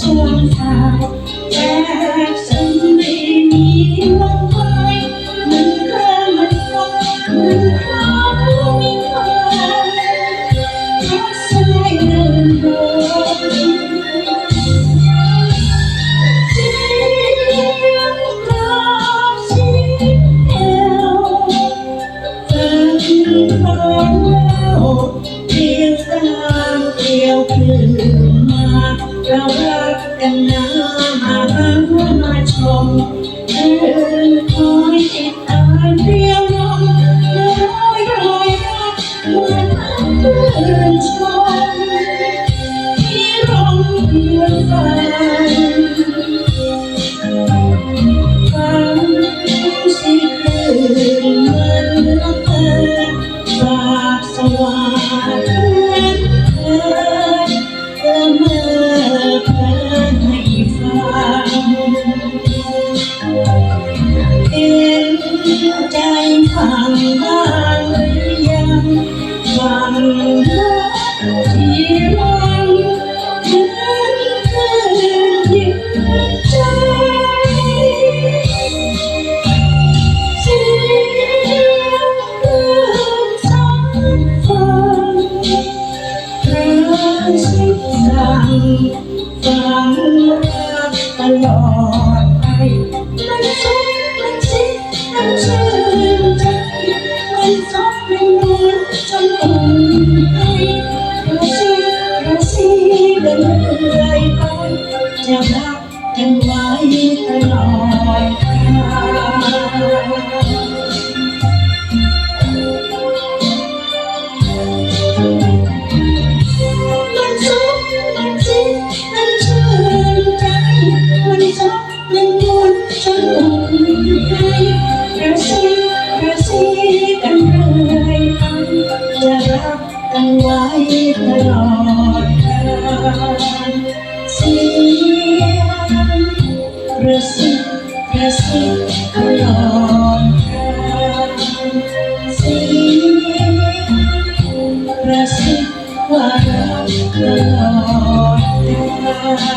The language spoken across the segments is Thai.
ช่วงท้ายแค่เ是。 บ้างหรือยังฟังรักที่รังถึงเกินยึดใจสียงรื่องสายฟังพระชิดสั่ง มันชื่นใจมันซบมันนจนอุ่นให้กระซิบกระซิบกันเรื่อยไปจะรักกันไว้ตลอดกาล เสียงกระซิบกระซิบตลอดกาลเสียงกระซิบว่ารักตลอดกา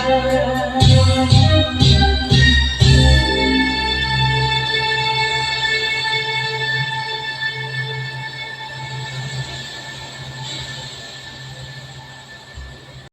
ล